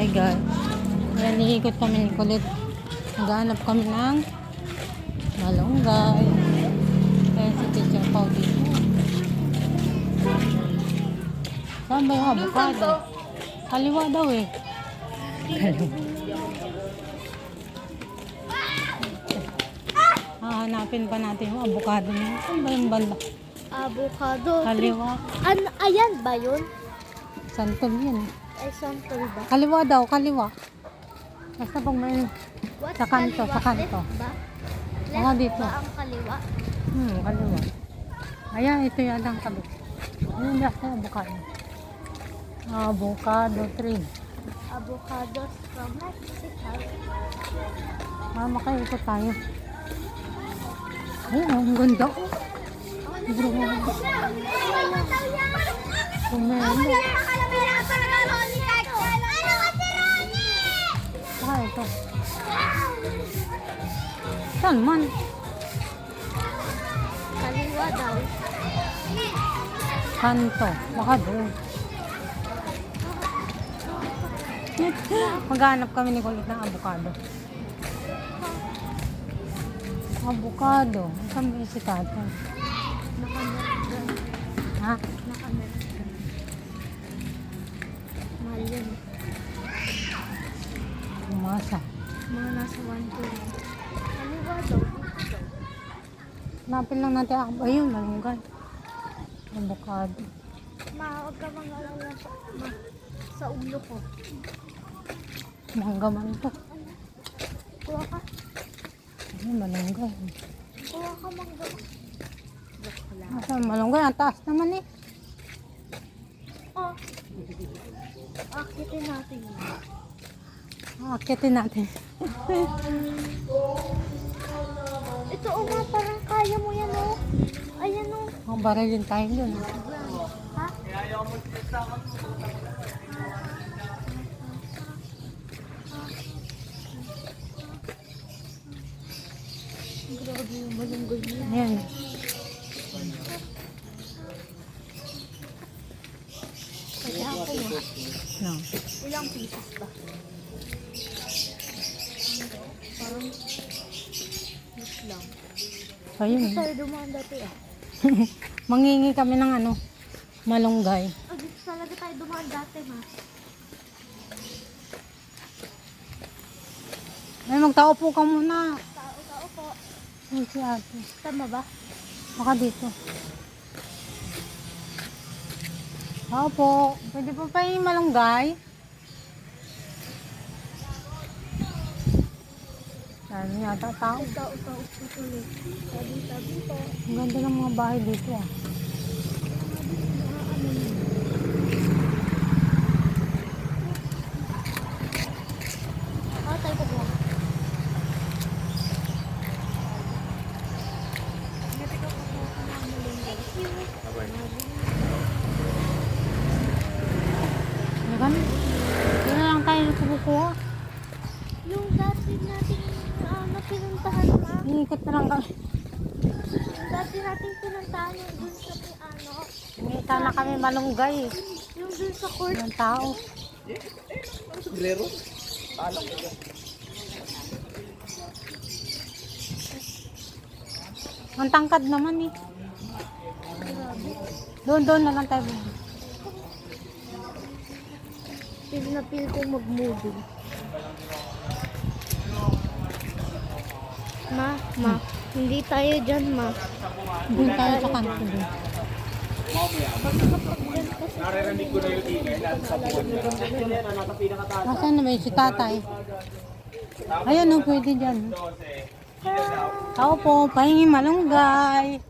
Hi guys. Ayan, iikot kami ni Kulit. Naghahanap kami ng malunggay. Ayan si Teacher Pao dito. Saan ba yung avocado? Kaliwa daw eh. Kaliwa. Hahanapin pa natin yung avocado niya. Saan ba yung banda? Avocado. Kaliwa. An ayan ba yun? Santol yan. eh. Ay, santol ba? Kaliwa daw, kaliwa. Basta pag may... What? Sa kanto, kaliwa? sa kanto. Left ba? Left dito. ba ang kaliwa? Hmm, kaliwa. Ayan, ito yata ang kaliwa. Ayun, yung avocado. Avocado tree. Avocados from Mexico. Mama kayo, ito tayo. Ayun, ang ganda. oh. Grabe. Kumelo. Saka ito. Saan man? Kaliwa daw. Kanto. Baka doon. Maghanap kami ni Kulit ng avocado. Avocado. Saan ba si tatay? Ha? Umasa. Mga nasa 1 to Kaliwa daw. Hanapin lang natin ang ayun, malunggay. Avocado. Ma, huwag ka mga alala sa, ma, sa ulo ko. Manggaman to. Kuha ka. Ayun, malunggay. Kuha ka mangga. Joke ko lang. Asa malunggay? Ang taas naman eh. Oh. Akitin natin yun. Akitin natin. Ito o nga, parang kaya mo yan o. Ayan o. Ang barilin tayo dun. Ha? Grabe yung malunggoy niya. Ayan. Kaya ako nga. No. Ilang pieces ba? Parang mas lang. Ayun. Dito tayo dumaan dati ah. Mangingi kami ng ano, malunggay. Oh, dito talaga tayo dumaan dati ma. Ay, magtaupo ka muna. Tao, tao po. Ay, si ate. Tama ba? Baka dito. Opo. Pwede po pa yung malunggay? Ano yata tao? Tao. Ang ganda ng mga bahay dito ah. Ah, tayo po po. Ano Dito na lang tayo kukuha. Yung dati natin uh, na pinuntahan ma. Iikot na lang kami. Yung dati natin pinuntahan yung dun sa may ano. Umita na kami malunggay. Yung dun sa court. Ng tao. Ang tangkad naman eh. Doon, doon na lang tayo. Feel na feel ko mag-movie. Ma, ma, hindi tayo dyan, ma. Doon tayo sa kanto doon. Naririnig ko na yung ingay na sa buwan na. Nasaan na ba yung si tatay? Ayun, oh, pwede dyan. Tao po, pahingi malunggay.